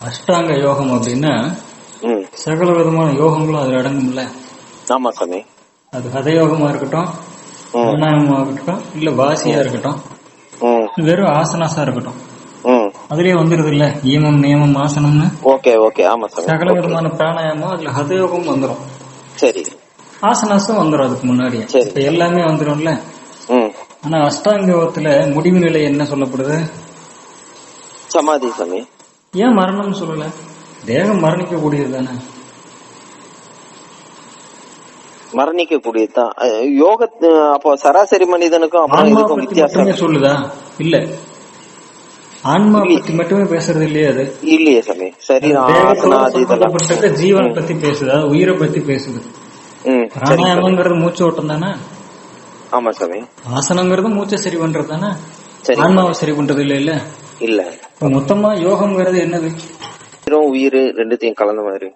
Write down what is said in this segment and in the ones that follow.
அஷ்டாங்க யோகம் அப்படின்னா சகல விதமான யோகங்களும் அதுல அடங்கும்ல. ஆமா சாமி. அது ஹதயோகமா இருக்கட்டும் ம். பிராணாயமா இருக்கட்டும் இல்ல வாசியா இருக்கட்டும் வெறும் ஆசனாசா இருக்கட்டும். அதுலயே வந்துருது இல்ல ஈமம் நியமம் ஆசனம்னு? ஓகே ஓகே ஆமா சாமி. சகல. விதமான பிராணாயாமம் அதுல ஹதயோகம் வந்துரும். சரி. ஆசனாசும் வந்துரும் அதுக்கு முன்னாடியே. சரி. இப்ப எல்லாமே வந்துரும்ல. ஆனா அஷ்டாங்க யோகத்துல முடிவு நிலை என்ன சொல்லப்படுது? சமாதி சாமி. ஏன் மரணம்னு சொல்லல? தேகம் மரணிக்க கூடியது தானே? மரணிக்க கூடியதுதான் அஹ், யோக அப்போ சராசரி மனிதனுக்கும் வித்தியாசம்? சொல்லுதா? இல்ல. ஆன்மா. பத்தி மட்டுமே பேசுறது இல்லையா அது? இல்லையே சாமி. சரி ஜீவனை பத்தி பேசுது? உயிரை பத்தி பேசுது. பிராணாயாமங்கிறது மூச்சு ஓட்டம் தானே? ஆமா சாமி. ஆசனங்கிறது மூச்சை சரி பண்றது தானே? சரி. ஆன்மாவை சரி பண்றது இல்ல இல்ல இல்ல. மொத்தமா யோகம்ங்கிறது என்னது? உயிரும் உயிர் ரெண்டுத்தையும் கலந்த மாதிரி.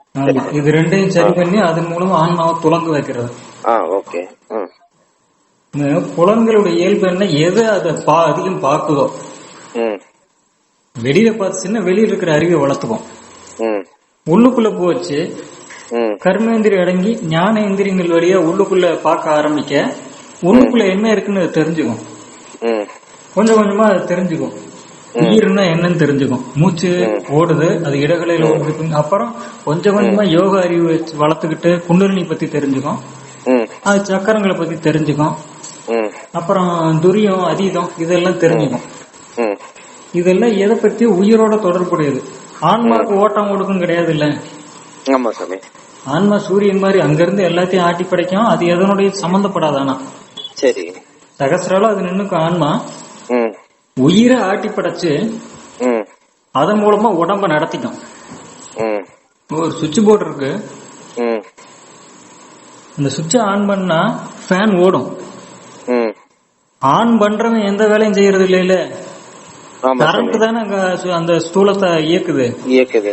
இது ரெண்டையும் சரி பண்ணி அதன் மூலமா ஆன்மாவை துலங்க வைக்கிறது. ஆ ஓகே. புலன்களுடைய இயல்பு என்ன? எது அதை பா அதிகம் பார்க்குதோ? வெளியில பார்த்துச்சுன்னா வெளியில இருக்கிற அறிவை வளர்த்துக்கும். உள்ளுக்குள்ள போச்சு. ம். கர்மேந்திரியம் அடங்கி ஞான இந்திரியங்கள் வழியா உள்ளுக்குள்ள பார்க்க ஆரம்பிக்க உள்ளுக்குள்ள என்ன இருக்குன்னு தெரிஞ்சுக்கும். கொஞ்சம் கொஞ்சமா அது தெரிஞ்சுக்கும். உயிர்னா என்னன்னு தெரிஞ்சுக்கும். மூச்சு ஓடுது அது இடகலையில ஓடுது. அப்புறம் கொஞ்சம் கொஞ்சமா யோக அறிவு வளர்த்துக்கிட்டு குண்டலினி பத்தி தெரிஞ்சுக்கும். அது சக்கரங்களை பத்தி தெரிஞ்சுக்கும். அப்புறம் துரியம் அதீதம் இதெல்லாம் தெரிஞ்சுக்கும். இதெல்லாம் எதை பத்தி உயிரோட தொடர்புடையது? ஆன்மாவுக்கு ஓட்டம் ஓடுக்கும் கிடையாது இல்ல ஆமா சாமி. ஆன்மா சூரியன் மாதிரி அங்கிருந்து எல்லாத்தையும் ஆட்டி படைக்கும் அது எதனுடைய சம்பந்தப்படாத ஆனா. சரி. சகசிரால அது நின்னுக்கும் ஆன்மா. உயிரை ஆட்டி படைச்சு அதன் மூலமா உடம்ப நடத்திக்கும் ஒரு சுவிட்ச் போர்டு இருக்கு. ம். அந்த சுவிட்சை ஆன் பண்ணா ஃபேன் ஓடும். ஆன் பண்றவன் எந்த வேலையும் செய்யறது இல்ல இல்ல ஆமா கரண்ட் தானே அங்க அந்த ஸ்தூலத்தை இயக்குது. இயக்குது.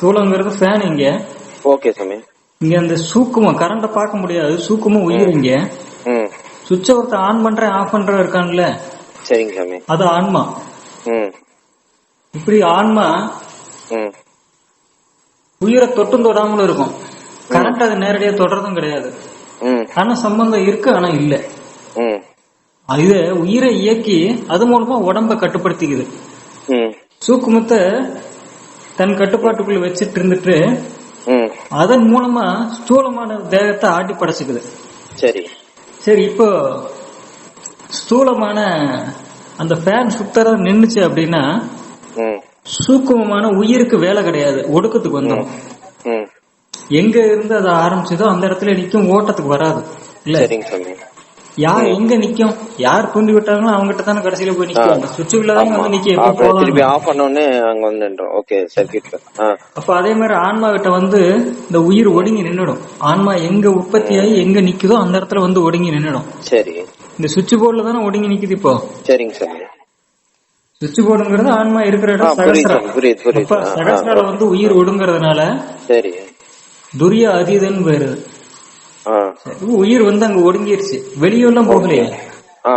ஸ்தூலங்கிறது ஃபேன் இங்க. ஓகே சாமி. இங்க அந்த சூக்குமம் கரண்ட பார்க்க முடியாது. சூக்குமம் உயிர் இங்க. சுவிட்சை ஒருத்தன் ஆன் பண்றேன் ஆஃப் பண்றேன் இருக்கான்ல? சரிங்க சாமி. அது ஆன்மா. இப்படி ஆன்மா உயிரை தொட்டும் தொடாமலும் இருக்கும். கரண்ட் அது நேரடியா தொடர்றதும் கிடையாது. ஆனா சம்பந்தம் இருக்கு ஆனா இல்ல. இது உயிரை இயக்கி அது மூலமா உடம்ப கட்டுப்படுத்திக்குது. சூக்குமத்தை தன் கட்டுப்பாட்டுக்குள்ள வச்சிட்டு இருந்துட்டு அதன் மூலமா ஸ்தூலமான தேகத்தை ஆட்டி படைச்சுக்குது. சரி. சரி இப்போ ஸ்தூலமான அந்த ஃபேன் சுத்தர நின்னுச்சு அப்படின்னா சூக்குமமான உயிருக்கு வேலை கிடையாது. ஒடுக்கத்துக்கு வந்துடும் எங்க இருந்து அது ஆரம்பிச்சதோ அந்த இடத்துல நிக்கும் ஓட்டத்துக்கு வராது. இல்ல? யார் எங்க நிக்கும்? யார் தூண்டி விட்டாங்களோ அவங்ககிட்ட தானே கடைசியில போய் நிக்கும். அந்த சுவிட்ச் உள்ளதான் வந்து நிக்க எப்ப திருப்பி போகலாம் ஆஃப் பண்ணோடனே அங்க வந்து நின்றோம் ஓகே சர்க்கியூட்ல ஆ. அப்ப அதே மாதிரி ஆன்மா கிட்ட வந்து இந்த உயிர் ஒடுங்கி நின்னுடும். ஆன்மா எங்க உற்பத்தியாகி எங்க நிக்குதோ அந்த இடத்துல வந்து ஒடுங்கி நின்னுடும். சரி. இந்த சுவிட்ச் போர்டுல தானே ஒடுங்கி நிக்குது இப்போ? சரிங்க சாமி சுவிட்ச் போர்டுங்கிறது ஆன்மா இருக்கிற இடம் புரியுது சகசிரா சாமி, புரியுது, புரியுது. அப்ப ஆ, ஆ. சகசிரால வந்து உயிர் ஒடுங்கறதுனால சரி. துரிய அதீதன் சரி, உயிர் வந்து அங்க ஒடுங்கிருச்சு. வெளியெல்லாம் போகலையே?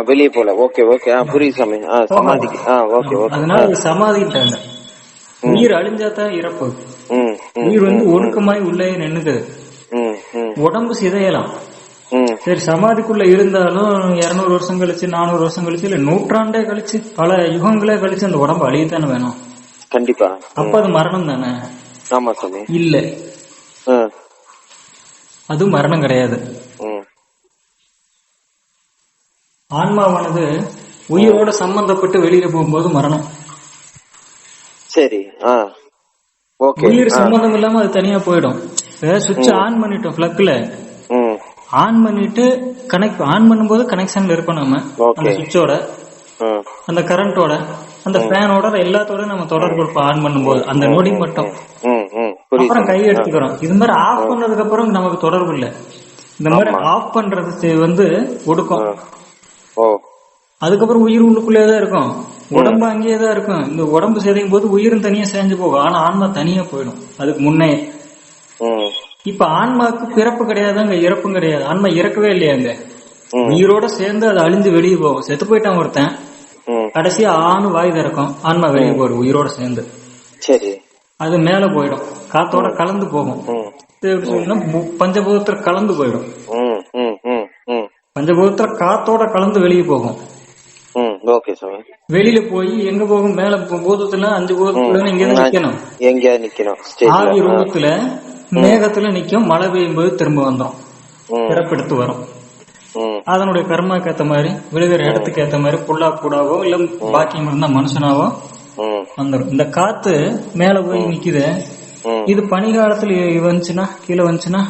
வெளியே போல ஓகே ஓகே. ஆ புரியுது சாமி. ஆ சமாதிக்கு ஆ. Okay okay. அதனால அது சமாதிட்டாங்க. உயிர் அழிஞ்சாதான் இறப்பு. உயிர் வந்து ஒடுக்கமாய் உள்ளே நின்னுக்குது. ம். உடம்பு சிதையலாம். சரி சமாதிக்குள்ள இருந்தாலும் இருநூறு வருஷம் கழிச்சு நானூறு வருஷம் கழிச்சு இல்ல நூற்றாண்டே கழிச்சு பல யுகங்களே கழிச்சு அந்த உடம்பு அழியத்தானே வேணும்? கண்டிப்பா. அப்ப அது மரணம் தானே? ஆமா சாமி. இல்ல. அது மரணம் கிடையாது. ஆன்மாவானது உயிரோட சம்பந்தப்பட்டு வெளியில போகும்போது மரணம். சரி உயிர் சம்பந்தம் இல்லாம அது தனியா போயிடும். சுவிட்ச் ஆன் பண்ணிட்டோம் பிளக்ல ஆன் பண்ணிட்டு கனெக்ட் ஆன் பண்ணும்போது கனெக்ஷன்ல இருக்கோம் நம்ம. அந்த சுவிட்சோட அந்த கரண்டோட அந்த ஃபேனோட எல்லாத்தோட நம்ம தொடர்பு இருப்போம் ஆன் பண்ணும்போது. அந்த நொடி மட்டும். அப்புறம் கை எடுத்துக்கிறோம். இது மாதிரி ஆஃப் பண்ணதுக்கு அப்புறம் நமக்கு தொடர்பு இல்ல. இந்த மாதிரி ஆஃப் பண்றது வந்து ஒடுக்கும். அதுக்கப்புறம் உயிர் உள்ளுக்குள்ளே தான் இருக்கும். உடம்பு அங்கேயே தான் இருக்கும். இந்த உடம்பு சிதையும் போது உயிரும் தனியா சேர்ந்து போகும். ஆனா ஆன்மா தனியா போயிடும். அதுக்கு முன்னே. இப்ப ஆன்மாக்கு பிறப்பு கிடையாது அங்க இறப்பும் கிடையாது. ஆன்மா இறக்கவே இல்லையா அங்க? ம். உயிரோட சேர்ந்து அது அழிஞ்சு வெளியே போகும். செத்து போயிட்டான் ஒருத்தன். கடைசியா ஆணு வாய் திறக்கும். ஆன்மா வெளியே போகும் உயிரோட சேர்ந்து. சரி. அது மேல போயிடும். காத்தோட கலந்து போகும். பஞ்சபூதத்துல கலந்து போயிடும். பஞ்சபூதத்துல காத்தோட கலந்து வெளியே போகும். வெளியில போய் எங்க போகும்? மேல பூதத்துல அஞ்சு பூதத்துல இங்க நிக்கணும். நிக்கணும்? ஆவி ரூபத்துல மேகத்துல நிக்கும் மழை பெய்யும் போது திரும்ப வந்துடும் பிறப்பெடுத்து வரும். அதனுடைய கர்மாக்கு ஏத்த மாதிரி விழுகிற இடத்துக்கு ஏத்த மாதிரி புல்லா கூடாவோ இல்ல பாக்கியம் இருந்தா மனுஷனாவோ வந்துடும் இந்த காத்து மேல போய் நிக்குது. இது பனிகாலத்துல வந்துச்சுன்னா கீழே வந்துச்சுன்னா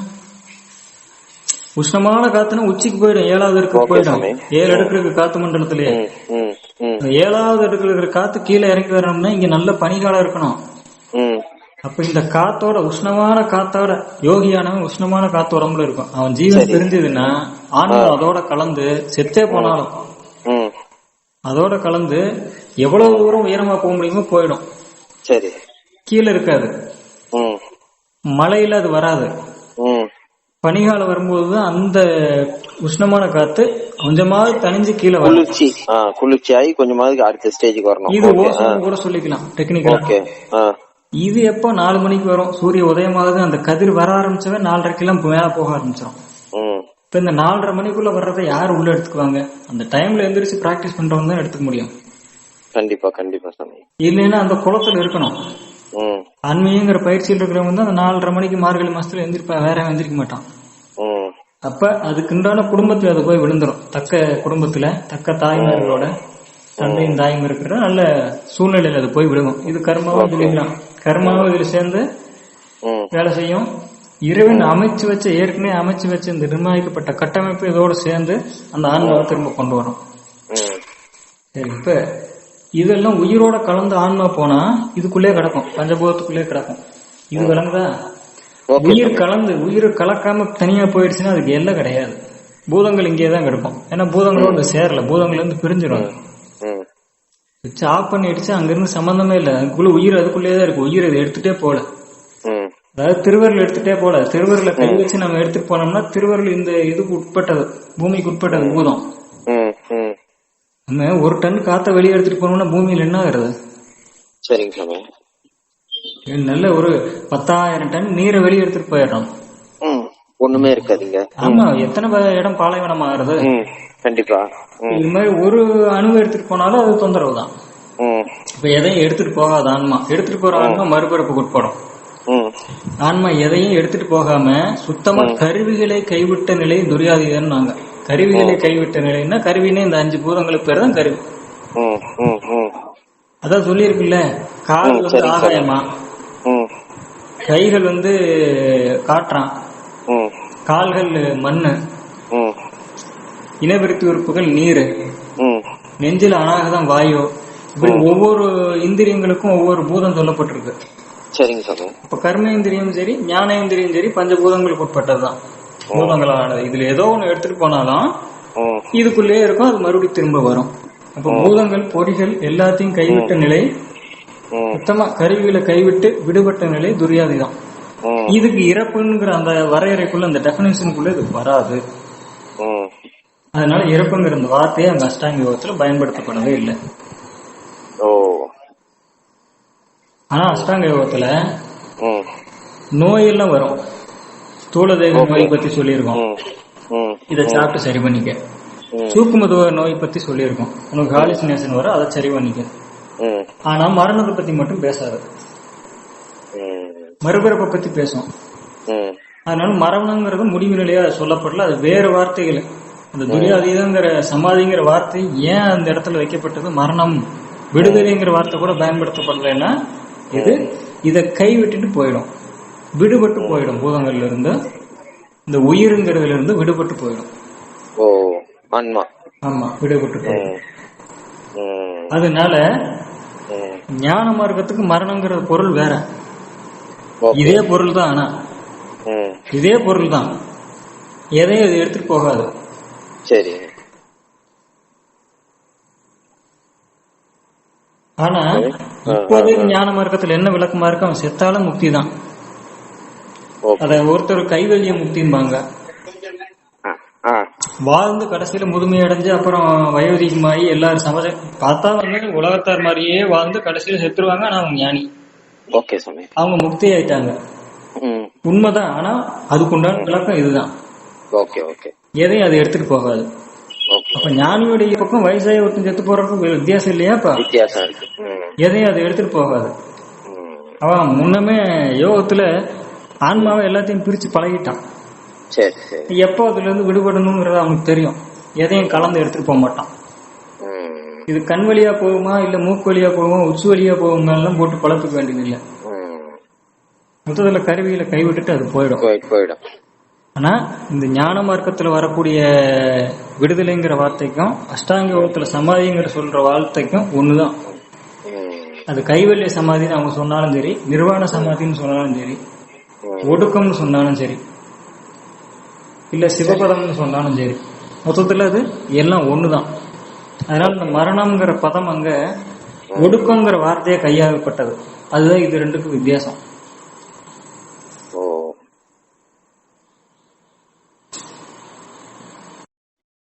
உஷ்ணமான காத்துனா உச்சிக்கு போயிடும் ஏழாவது அடுக்கு போயிடும். ஏழு அடுக்கு காத்து மண்டலத்திலேயே ஏழாவது அடுக்குல இருக்கிற காத்து கீழே இறங்கி வரணும்னா இங்க நல்ல பனிகாலம் இருக்கணும். அப்ப இந்த காத்தோட உஷ்ணமான காத்தோட யோகியானவன் உஷ்ணமான காத்து உடம்புல இருக்கும். அவன் ஜீவன் தெரிஞ்சதுன்னா ஆன்மா அதோட கலந்து செத்தே போனாலும் அதோட கலந்து எவ்வளவு தூரம் உயரமா போக முடியுமோ போயிடும். சரி. கீழே இருக்காது. மழையில அது வராது. பனிகாலம் வரும்போதுதான் அந்த உஷ்ணமான காத்து கொஞ்சமாவது தணிஞ்சு கீழே வரும். குளிர்ச்சி. குளிர்ச்சி ஆகி கொஞ்சமாவது அடுத்த ஸ்டேஜுக்கு வரணும். இது கூட சொல்லிக்கலாம் டெக்னிக்கலா இது எப்போ நாலு மணிக்கு வரும்? சூரிய உதயமாகுது அந்த கதிர் வர ஆரம்பிச்சவன் நாலரைக்கெல்லாம் மேல போக ஆரம்பிச்சிடும் இப்ப இந்த நாலரை மணிக்குள்ள வர்றதை யார் உள்ள எடுத்துக்குவாங்க? அந்த டைம்ல எந்திரிச்சு பிராக்டிஸ் பண்றவங்க தான் எடுத்துக்க முடியும். கண்டிப்பா கண்டிப்பா சாமி. இல்லைன்னா அந்த குளத்துல இருக்கணும். ம். ஆன்மீகங்கிற பயிற்சியில் இருக்கிறவங்க வந்து அந்த நாலரை மணிக்கு மார்கழி மாசத்துல எந்திரிப்பா வேற எந்திரிக்க மாட்டான். அப்ப அதுக்குண்டான குடும்பத்துல அது போய் விழுந்துரும். தக்க குடும்பத்துல தக்க தாய்மார்களோட தந்தையும் தாயும் இருக்கிற நல்ல சூழ்நிலையில அது போய் விழுகும். இது கர்மாவும் சொல்லிக்கலாம் கர்மாவும் இதுல சேர்ந்து வேலை செய்யும். இறைவன் அமைச்சு வச்ச ஏற்கனவே அமைச்சு வச்ச இந்த நிர்ணயிக்கப்பட்ட கட்டமைப்பு இதோட சேர்ந்து அந்த ஆன்மாவை திரும்ப கொண்டு வரும். சரி இப்ப இதெல்லாம் உயிரோட கலந்து ஆன்மா போனா இதுக்குள்ளே கிடக்கும். பஞ்சபூதத்துக்குள்ளே கிடக்கும். இது விளங்குதா? உயிர் கலந்து உயிர் கலக்காம தனியா போயிடுச்சுன்னா அதுக்கு எல்லை கிடையாது. பூதங்கள் இங்கே தான் கிடக்கும். ஏன்னா பூதங்களோட சேரல. பூதங்கள்ல இருந்து பிரிஞ்சிடும் ஆஃப் பண்ணிடுச்சு அங்கிருந்து சம்பந்தமே இல்லை. அதுக்குள்ள உயிர் அதுக்குள்ளேயே தான் இருக்கு உயிர் அதை எடுத்துட்டே போல. அதாவது திருவருள் எடுத்துட்டே போல. திருவருளை கை வச்சு நம்ம எடுத்துட்டு போனோம்னா திருவருள் இந்த இதுக்கு உட்பட்டது. பூமிக்கு உட்பட்டது பூதம். நம்ம ஒரு டன் காத்த வெளியே எடுத்துட்டு போனோம்னா பூமியில என்ன ஆகுறது? சரிங்க நல்ல ஒரு பத்தாயிரம் டன் நீரை வெளியே எடுத்துட்டு போயிடுறோம் ஒண்ணுமே இருக்காதுங்க. ஆமா எத்தனை இடம் பாலைவனம் ஆகுறது? கண்டிப்பா. இது மாதிரி ஒரு அணுவை எடுத்துட்டு போனாலும் அது தொந்தரவு தான். இப்ப எதையும் எடுத்துட்டு போகாத ஆன்மா. எடுத்துட்டு போற ஆன்மா மறுபிறப்புக்கு உட்படும் ஆன்மா எதையும் எடுத்துட்டு போகாம சுத்தமா கருவிகளை கைவிட்ட நிலை துரியாதீதன் நாங்க கருவிகளை கைவிட்ட நிலைன்னா கருவினே இந்த அஞ்சு பூதங்களுக்கு பேர் தான் கருவி. அதான் சொல்லியிருக்குல்ல கால் வந்து. ஆகாயமா? கைகள் வந்து ம் கால்கள் மண்ணு இனவிருத்தி உறுப்புகள் நீர் நெஞ்சில் அனாகதம் வாயு இப்படி ஒவ்வொரு இந்திரியங்களுக்கும் ஒவ்வொரு பூதம் சொல்லப்பட்டிருக்கு. சரிங்க சாமி. இப்ப கர்மேந்திரியம் சரி ஞானேந்திரியம் சரி பஞ்சபூதங்களுக்கு உட்பட்டதுதான். பூதங்களானது இதுல ஏதோ ஒண்ணு எடுத்துட்டு போனாலும் இதுக்குள்ளேயே இருக்கும் அது மறுபடியும் திரும்ப வரும். அப்ப பூதங்கள் பொறிகள் எல்லாத்தையும் கைவிட்ட நிலை சுத்தமா கருவிகளை கைவிட்டு விடுபட்ட நிலை துரியாதிதான். இதுக்கு இறப்புங்கிற அந்த வரையறைக்குள்ள அந்த டெபினேஷனுக்குள்ள இது வராது. அதனால இறப்புங்கிற அந்த வார்த்தையை அங்க அஷ்டாங்க யோகத்துல பயன்படுத்தப்படவே இல்லை. ஆனா அஷ்டாங்க யோகத்துல நோயெல்லாம் வரும். ஸ்தூல தேக நோய் பத்தி சொல்லியிருக்கோம். இதை சாப்பிட்டு சரி பண்ணிக்க. சூக்குமதுவ நோய் பத்தி சொல்லியிருக்கோம். உனக்கு ஹாலிசினேஷன் வரும் அதை சரி பண்ணிக்க. ஆனா மரணத்தை பத்தி மட்டும் பேசாது. மறுபிறப்பை பத்தி பேசும் அதனால மரணங்கிறது முடிவு நிலையா சொல்லப்படல அது வேறு வார்த்தைகள். அந்த துரியாதீதங்கிற சமாதிங்கிற வார்த்தை ஏன் அந்த இடத்துல வைக்கப்பட்டது? மரணம் விடுதலைங்கிற வார்த்தை கூட பயன்படுத்தப்படலைன்னா இது இத கை விட்டுட்டு போயிடும். விடுபட்டு போயிடும் பூதங்கள்ல இருந்து இந்த உயிருங்கிறதுல இருந்து விடுபட்டு போயிடும். ஓ ஆன்மா. ஆமா விடுபட்டு போயிடும். அதனால ஞான மார்க்கத்துக்கு மரணங்கிற பொருள் வேற. இதே பொருள் தான் ஆனா. இதே பொருள் தான். எதையும் அது எடுத்துட்டு போகாது. சரி. ஆனா இப்போதைக்கு ஞான மார்க்கத்துல என்ன விளக்கமா இருக்கு அவன் செத்தாலும் முக்தி தான். அத ஒருத்தர் கைவல்ய முக்திம்பாங்க. வாழ்ந்து கடைசியில முதுமை அடைஞ்சு அப்புறம் வயோதிகமாகி எல்லாரும் சமஜ பார்த்தா வந்து உலகத்தார் மாதிரியே வாழ்ந்து கடைசியில செத்துருவாங்க ஆனா அவங்க ஞானி. ஓகே சுவாமி அவங்க முக்தி ஆயிட்டாங்க உண்மைதான். ஆனா அதுக்குண்டான விளக்கம் இதுதான். ஓகே ஓகே எதையும் அதை எடுத்துட்டு போகாது. அப்ப ஞானியுடைய பக்கம் வயசாகி ஒருத்தன் செத்து போறதுக்கு வித்தியாசம் இல்லையாப்பா வித்தியாசம் இருக்கு. எதையும் அதை எடுத்துட்டு போகாது. அவன் முன்னமே யோகத்துல ஆன்மாவை எல்லாத்தையும் பிரிச்சு பழகிட்டான். சரி சரி. எப்போ அதுல இருந்து விடுபடணுங்கிறது அவனுக்கு தெரியும். எதையும் கலந்து எடுத்துட்டு போக மாட்டான். இது கண் வழியா போகுமா இல்ல மூக்கு வழியா போகுமா உச்சி வழியா போகுமா எல்லாம் போட்டு பழப்பிக்க வேண்டியது இல்லை மொத்தத்துல கருவியில கைவிட்டுட்டு அது போயிடும். போய்- போயிடும். ஆனா இந்த ஞான மார்க்கத்துல வரக்கூடிய விடுதலைங்கிற வார்த்தைக்கும் அஷ்டாங்க யோகத்துல சமாதிங்கிற சொல்ற வார்த்தைக்கும் ஒண்ணுதான். அது கைவல்ய சமாதின்னு அவங்க சொன்னாலும் சரி நிர்வாண சமாதின்னு சொன்னாலும் சரி. ஒடுக்கம்னு சொன்னாலும் சரி இல்ல சிவபதம்னு சொன்னாலும் சரி மொத்தத்துல அது எல்லாம் ஒண்ணுதான். அதனால இந்த மரணம்ங்கிற பதம் அங்க ஒடுக்கங்கிற வார்த்தையே கையாளப்பட்டது. அதுதான் இது ரெண்டுக்கும் வித்தியாசம்.